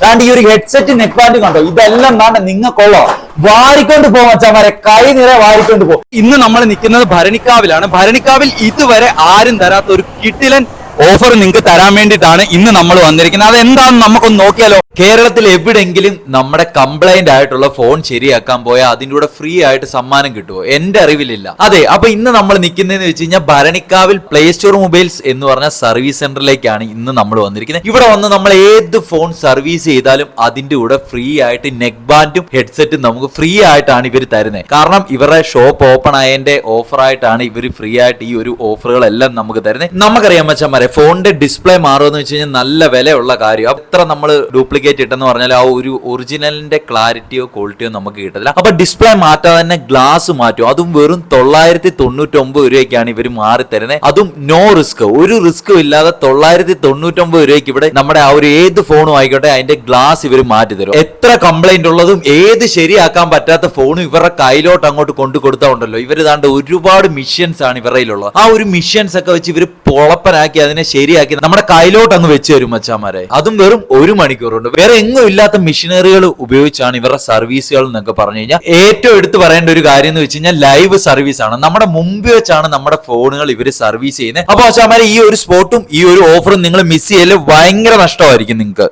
അതാണ്ട് ഈ ഒരു ഹെഡ്സെറ്റ് നെക്ക് ബാൻഡ് കണ്ടോ? ഇതെല്ലാം വേണ്ട നിങ്ങൾക്കുള്ളോ? വാരിക്കൊണ്ട് പോകും അച്ഛന്മാരെ കൈ നിറയെ വാരിക്കൊണ്ട് പോകും. ഇന്ന് നമ്മൾ നിൽക്കുന്നത് ഭരണിക്കാവിലാണ്. ഭരണിക്കാവിൽ ഇതുവരെ ആരും തരാത്ത ഒരു കിട്ടിലൻ ഓഫർ നിങ്ങൾക്ക് തരാൻ വേണ്ടിയിട്ടാണ് ഇന്ന് നമ്മൾ വന്നിരിക്കുന്നത്. അതെന്താണെന്ന് നമുക്കൊന്ന് നോക്കിയാലോ? കേരളത്തിൽ എവിടെങ്കിലും നമ്മുടെ കംപ്ലൈന്റ് ആയിട്ടുള്ള ഫോൺ ശരിയാക്കാൻ പോയാൽ അതിന്റെ കൂടെ ഫ്രീ ആയിട്ട് സമ്മാനം കിട്ടുമോ എന്റെ അറിവിലില്ല. അതെ അപ്പൊ ഇന്ന് നമ്മൾ നിൽക്കുന്നതെന്ന് വെച്ച് കഴിഞ്ഞാൽ ഭരണിക്കാവിൽ പ്ലേ സ്റ്റോർ മൊബൈൽസ് എന്ന് പറഞ്ഞ സർവീസ് സെന്ററിലേക്കാണ് ഇന്ന് നമ്മൾ വന്നിരിക്കുന്നത്. ഇവിടെ വന്ന് നമ്മൾ ഏത് ഫോൺ സർവീസ് ചെയ്താലും അതിന്റെ കൂടെ ഫ്രീ ആയിട്ട് നെക്ക് ബാൻഡും ഹെഡ്സെറ്റും നമുക്ക് ഫ്രീ ആയിട്ടാണ് ഇവർ തരുന്നത്. കാരണം ഇവരുടെ ഷോപ്പ് ഓപ്പൺ ആയതിന്റെ ഓഫർ ആയിട്ടാണ് ഇവർ ഫ്രീ ആയിട്ട് ഈ ഒരു ഓഫറുകളെല്ലാം നമുക്ക് തരുന്നത്. നമുക്കറിയാം മച്ചന്മാരെ ഫോണിന്റെ ഡിസ്പ്ലേ മാറുമെന്ന് വെച്ച് കഴിഞ്ഞാൽ നല്ല വിലയുള്ള കാര്യം. അത്ര നമ്മൾ ഡ്യൂപ്ലിക്കേറ്റ് ഇട്ടെന്ന് പറഞ്ഞാൽ ആ ഒരു ഒറിജിനലിന്റെ ക്ലാരിറ്റിയോ ക്വാളിറ്റിയോ നമുക്ക് കിട്ടില്ല അപ്പൊ ഡിസ്പ്ലേ മാറ്റാതെ തന്നെ ഗ്ലാസ് മാറ്റും. അതും വെറും തൊള്ളായിരത്തി തൊണ്ണൂറ്റൊമ്പത് രൂപയ്ക്കാണ് ഇവർ മാറി തരുന്നത് അതും നോ റിസ്ക് ഒരു റിസ്ക്കും ഇല്ലാതെ തൊള്ളായിരത്തി തൊണ്ണൂറ്റൊമ്പത് രൂപയ്ക്ക് ഇവിടെ നമ്മുടെ ആ ഒരു ഏത് ഫോണും ആയിക്കോട്ടെ അതിന്റെ ഗ്ലാസ് ഇവർ മാറ്റി തരും. എത്ര കംപ്ലൈന്റ് ഉള്ളതും ഏത് ശരിയാക്കാൻ പറ്റാത്ത ഫോണും ഇവരുടെ കയ്യിലോട്ട് അങ്ങോട്ട് കൊണ്ടു കൊടുത്താൽ ഉണ്ടല്ലോ. ഇവർ ഇതാണ്ട് ഒരുപാട് മിഷ്യൻസ് ആണ് ഇവരുടെ ആ ഒരു മിഷ്യൻസ് ഒക്കെ വെച്ച് ഇവർ പൊളപ്പനാക്കി അതിനെ ശരിയാക്കി നമ്മുടെ കയ്യിലോട്ട് അങ്ങ് വെച്ച് തരും മച്ചാമാരെ അതും വെറും ഒരു മണിക്കൂറുണ്ട്. വേറെ എങ്ങും ഇല്ലാത്ത മെഷീനറികൾ ഉപയോഗിച്ചാണ് ഇവരുടെ സർവീസുകൾ എന്നൊക്കെ പറഞ്ഞു കഴിഞ്ഞാൽ ഏറ്റവും എടുത്തു പറയേണ്ട ഒരു കാര്യം എന്ന് വെച്ച് കഴിഞ്ഞാൽ ലൈവ് സർവീസ് ആണ്. നമ്മുടെ മുമ്പ് വെച്ചാണ് നമ്മുടെ ഫോണുകൾ ഇവർ സർവീസ് ചെയ്യുന്നത്. അപ്പൊ മച്ചാമാരെ ഈ ഒരു സ്പോട്ടും ഈ ഒരു ഓഫറും നിങ്ങൾ മിസ് ചെയ്യൽ ഭയങ്കര നഷ്ടമായിരിക്കും നിങ്ങൾക്ക്.